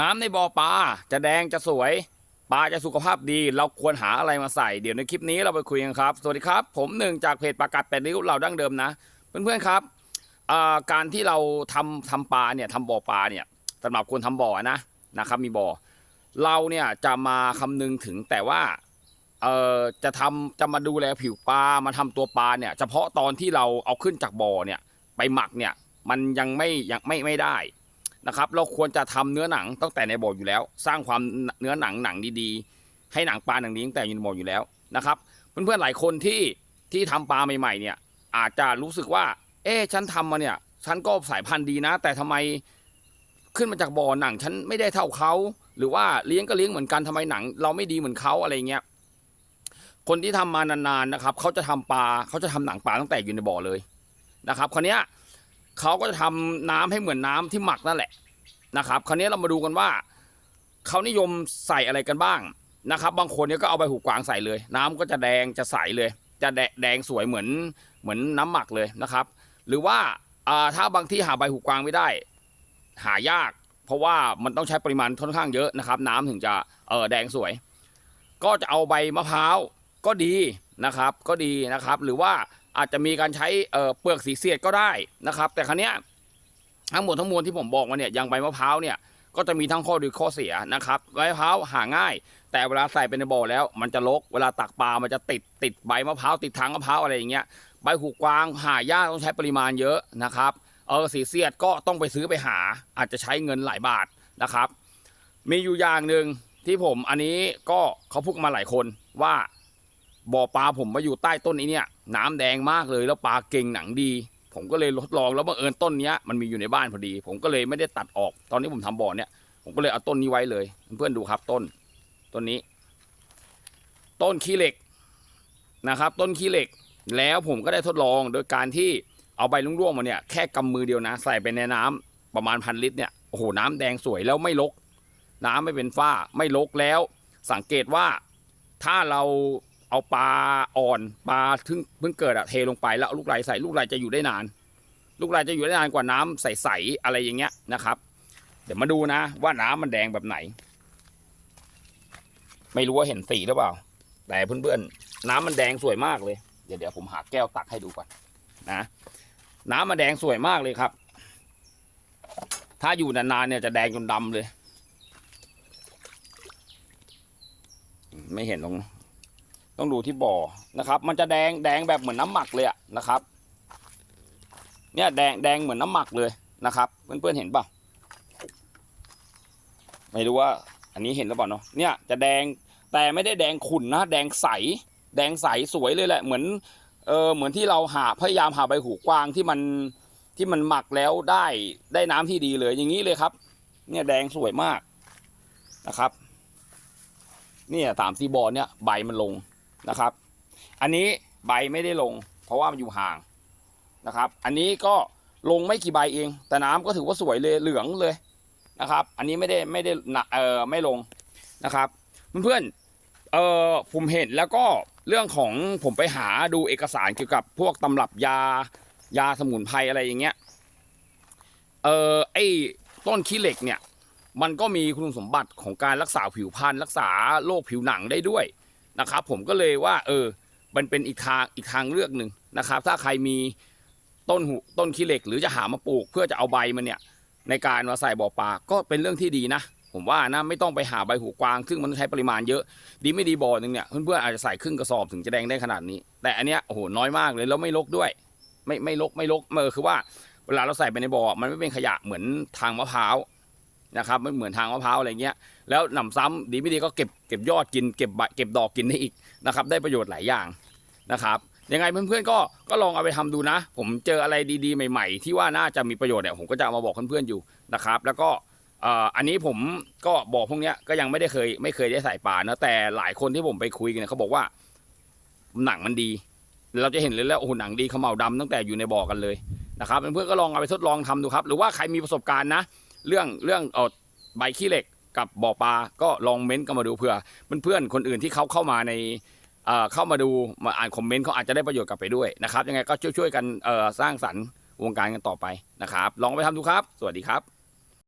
น้ำในบ่อปลาจะแดงจะสวย ปลาจะสุขภาพดี เราควรหาอะไรมาใส่ เดี๋ยวในคลิปนี้เราไปคุยกันครับ สวัสดีครับ ผมหนึ่งจากเพจปลากัดแปดริ้วเราดั้งเดิมนะ เพื่อนๆครับการที่เราทำทำปลาเนี่ยทำบ่อปลาเนี่ยสำหรับคนทำบ่อนะนะครับ มีบ่อ เราเนี่ยจะมาคำนึงถึงแต่ว่าเอ่อจะทำจะมาดูแลผิวปลามาทำตัวปลาเนี่ย เฉพาะตอนที่เราเอาขึ้นจากบ่อเนี่ย ไปหมักเนี่ยมันยังไม่ยังไม่ไม่ได้ นะครับ เราควรจะทำเนื้อหนังตั้งแต่ในบ่ออยู่แล้ว สร้างความเนื้อหนังหนังดีๆ ให้หนังปลาหนังนี้ตั้งแต่อยู่ในบ่ออยู่แล้วนะครับ เพื่อนๆหลายคนที่ที่ทำปลาใหม่ ๆ เนี่ยอาจจะรู้สึกว่า เอ๊ฉันทำมาเนี่ยฉันก็สายพันธุ์ดีนะ แต่ทำไมขึ้นมาจากบ่อหนังฉันไม่ได้เท่าเขาหรือว่าเลี้ยงก็เลี้ยงเหมือนกันทำไมหนัง เราไม่ดีเหมือนเขาอะไรเงี้ยคนที่ทำมานานๆนะครับเขาจะทำปลาเขาจะทำหนังปลาตั้งแต่อยู่ในบ่อเลยนะครับคราวเนี้ย เขาก็จะทำน้ำให้เหมือนน้ำที่หมักนั่นแหละนะครับ คราวนี้เรามาดูกันว่าเขานิยมใส่อะไรกันบ้างนะครับ บางคนเนี่ยก็เอาใบหูกวางใส่เลย น้ำก็จะแดงจะใสเลย จะแดแดงสวยเหมือนเหมือนน้ำหมักเลยนะครับ หรือว่าอ่าถ้าบางที่หาใบหูกวางไม่ได้ หายาก เพราะว่ามันต้องใช้ปริมาณค่อนข้างเยอะนะครับ น้ำถึงจะเออแดงสวย ก็จะเอาใบมะพร้าวก็ดีนะครับ ก็ดีนะครับ หรือว่า อาจจะมีการใช้เปลือกสีเสียดก็ได้นะครับ แต่ครั้งนี้ทั้งหมดทั้งมวลที่ผมบอกมาเนี่ยอย่างใบมะพร้าวเนี่ยก็จะมีทั้งข้อดีข้อเสียนะครับใบมะพร้าวหาง่าย แต่เวลาใส่ไปในบ่อแล้ว มันจะลกเวลาตักปลามันจะติดติดใบมะพร้าวติดทางมะพร้าวอะไรอย่างเงี้ยใบหูกวางหายากต้องใช้ปริมาณเยอะนะครับเออสีเสียดก็ต้องไปซื้อไปหา อาจจะใช้เงินหลายบาทนะครับ มีอยู่อย่างหนึ่งที่ผมอันนี้ก็เขาพูดมาหลายคนว่า บ่อปลาผมมาอยู่ใต้ต้นนี้เนี่ย น้ำแดงมากเลยแล้วปลาเก่งหนังดี ผมก็เลยทดลองแล้วบังเอิญต้นเนี้ยมันมีอยู่ในบ้านพอดี ผมก็เลยไม่ได้ตัดออก ตอนนี้ผมทำบ่อเนี้ยผมก็เลยเอาต้นนี้ไว้เลย เพื่อนๆดูครับต้นต้นนี้ ต้นขี้เหล็กนะครับ ต้นขี้เหล็ก แล้วผมก็ได้ทดลองโดยการที่เอาใบร่วงๆมาเนี่ยแค่กำมือเดียวนะ ใส่ไปในน้ำประมาณพันลิตรเนี่ยโอ้โหน้ำแดงสวยแล้วไม่ลก น้ำไม่เป็นฝ้าไม่ลกแล้ว สังเกตว่าถ้าเรา เอาปลาอ่อนปลาเพิ่งเพิ่งเกิดอะเทลงไปแล้วลูกไหลใส่ลูกไหลจะอยู่ได้นาน ลูกไหลจะอยู่ได้นานกว่าน้ำใสๆอะไรอย่างเงี้ยนะครับ เดี๋ยวมาดูนะ ว่าน้ำมันแดงแบบไหน ไม่รู้ว่าเห็นสีหรือเปล่า แต่เพื่อนๆน้ำมันแดงสวยมากเลยเดี๋ยวเดี๋ยวผมหาแก้วตักให้ดูก่อนนะน้ำมันแดงสวยมากเลยครับ ถ้าอยู่นานๆเนี่ยจะแดงจนดำเลย ไม่เห็นตรง ต้องดูที่บ่อนะครับ มันจะแดงแดงแบบเหมือนน้ำหมักเลยอะนะครับ เนี่ยแดงแดงเหมือนน้ำหมักเลยนะครับ เพื่อนๆเห็นเปล่าไม่รู้ว่า อันนี้เห็นหรือเปล่าเนาะเนี่ยจะแดงแต่ไม่ได้แดงขุ่นนะแดงใส แดงใสสวยเลยแหละ เหมือนเออเหมือนที่เราหาพยายามหาใบหูกวางที่มันที่มันหมักแล้วได้ได้น้ำที่ดีเลยอย่างนี้เลยครับ เนี่ยแดงสวยมากนะครับ เนี่ยสามซีบอลเนี่ยใบมันลง นะครับ อันนี้ใบไม่ได้ลง เพราะว่ามันอยู่ห่างนะครับ อันนี้ก็ลงไม่กี่ใบเอง แต่น้ำก็ถือว่าสวยเลยเหลืองเลยนะครับ อันนี้ไม่ได้ไม่ได้หนักเออไม่ลงนะครับ เพื่อนๆเออผมเห็นแล้วก็เรื่องของผมไปหาดูเอกสารเกี่ยวกับพวกตำรับยายาสมุนไพรอะไรอย่างเงี้ยเออไอ้ต้นขี้เหล็กเนี่ย มันก็มีคุณสมบัติของการรักษาผิวพรรณรักษาโรคผิวหนังได้ด้วย นะครับ ผมก็เลยว่า เออ มันเป็นอีกทางอีกทางเลือกหนึ่งนะครับ ถ้าใครมีต้นหูต้นขี้เหล็ก หรือจะหามาปลูกเพื่อจะเอาใบมันเนี่ย ในการมาใส่บ่อปลาก็เป็นเรื่องที่ดีนะ ผมว่านะไม่ต้องไปหาใบหูกวาง ซึ่งมันใช้ปริมาณเยอะ ดีไม่ดีบ่อหนึ่งเนี่ยเพื่อนๆอาจจะใส่ครึ่งกระสอบถึงจะแดงได้ขนาดนี้ แต่อันเนี้ยโอ้โหน้อยมากเลยแล้วไม่ลกด้วย ไม่ไม่ลกไม่ลกเออคือว่าเวลาเราใส่ไปในบ่อมันไม่เป็นขยะเหมือนทางมะพร้าว นะครับไม่เหมือนทางมะพร้าวอะไรเงี้ยแล้วหนำซ้ำดีไม่ดีก็เก็บเก็บยอดกินเก็บใบเก็บดอกกินได้อีกนะครับได้ประโยชน์หลายอย่างนะครับยังไงเพื่อนๆก็ก็ลองเอาไปทำดูนะ ผมเจออะไรดีๆ ใหม่ ๆ ที่ว่าน่าจะมีประโยชน์เนี่ยผมก็จะเอามาบอกเพื่อนๆอยู่นะครับ แล้วก็อันนี้ผมก็บอกพวกเนี้ยก็ยังไม่ได้เคยไม่เคยได้ใส่ป่านะแต่หลายคนที่ผมไปคุยกันเนี่ยเขาบอกว่าหนังมันดี เราจะเห็นเลยแล้วโอ้โหหนังดีเขมเหลาดำตั้งแต่อยู่ในบ่อกันเลยนะครับเพื่อนๆก็ลองเอาไปทดลองทำดูครับ หรือว่าใครมีประสบการณ์นะ เรื่องเรื่องเออใบขี้เหล็กกับบ่อปลาก็ลองเม้นต์กันมาดูเผื่อเพื่อนๆคนอื่นที่เขาเข้ามาในเอ่อเข้ามาดูมาอ่านคอมเมนต์เขาอาจจะได้ประโยชน์กลับไปด้วยนะครับยังไงก็ช่วยๆกันเอ่อสร้างสรรค์วงการกันต่อไปนะครับ ลองไปทำดูครับ สวัสดีครับ